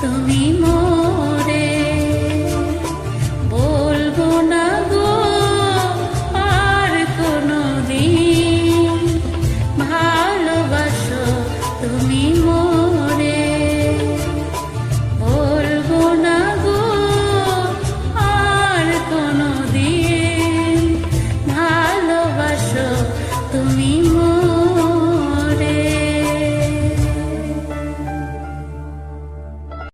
তুমি মোর